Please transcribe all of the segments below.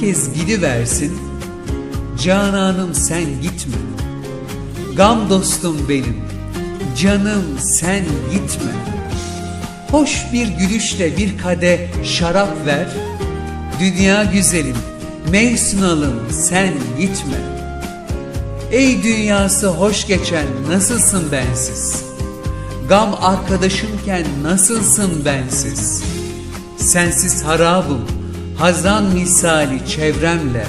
herkes gidiversin, Cananım sen gitme. Gam dostum benim, canım sen gitme. Hoş bir gülüşle bir kade şarap ver, Dünya güzelim, meysunalım sen gitme. Ey dünyası hoş geçen nasılsın bensiz? Gam arkadaşımken nasılsın bensiz? Sensiz harabım, hazan misali çevremle,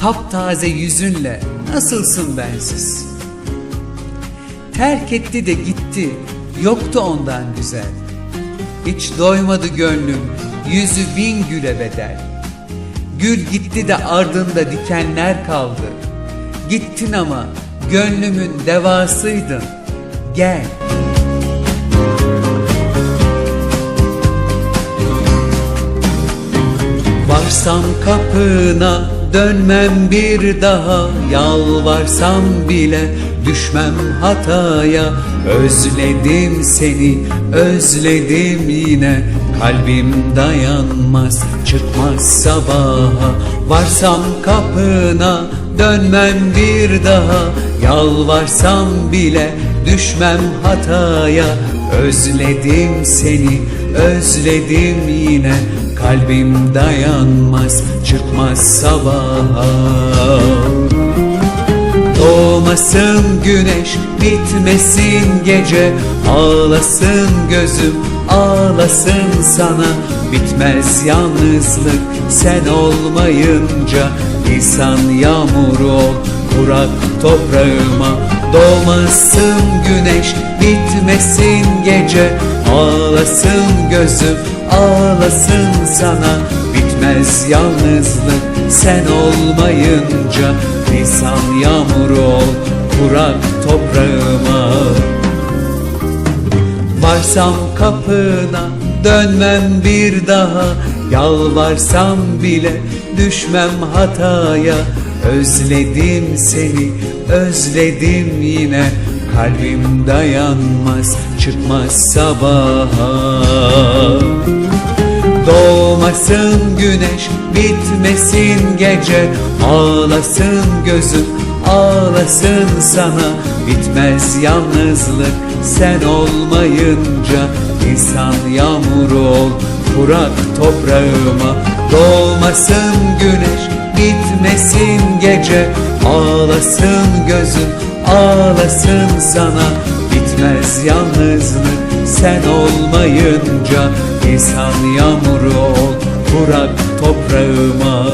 taptaze yüzünle nasılsın bensiz? Terk etti de gitti, yoktu ondan güzel. Hiç doymadı gönlüm, yüzü bin güle bedel. Gül gitti de ardında dikenler kaldı. Gittin ama gönlümün devasıydın. Gel. Varsam kapına dönmem bir daha. Yalvarsam bile düşmem hataya. Özledim seni özledim yine. Kalbim dayanmaz çıkmaz sabaha. Varsam kapına dönmem bir daha. Yalvarsam bile düşmem hataya. Özledim seni özledim yine Kalbim dayanmaz çıkmaz sabaha. Doğmasın güneş bitmesin gece. Ağlasın gözüm ağlasın sana. Bitmez yalnızlık sen olmayınca. Nisan yağmuru ol kurak toprağıma. Doğmasın güneş bitmesin gece. Ağlasın gözüm ağlasın sana. Bitmez yalnızlık sen olmayınca. Nisan yağmuru ol kurak toprağıma. Varsam kapına dönmem bir daha. Yalvarsam bile düşmem hataya. Özledim seni özledim yine Kalbim dayanmaz çıkmaz sabaha. Doğmasın güneş bitmesin gece. Ağlasın gözüm ağlasın sana. Bitmez yalnızlık sen olmayınca. Nisan yağmuru ol kurak toprağıma. Doğmasın güneş bitmesin gece. Ağlasın gözüm ağlasın sana. Bitmez yalnızlık sen olmayınca Nisan yağmuru ol. Kurak toprağıma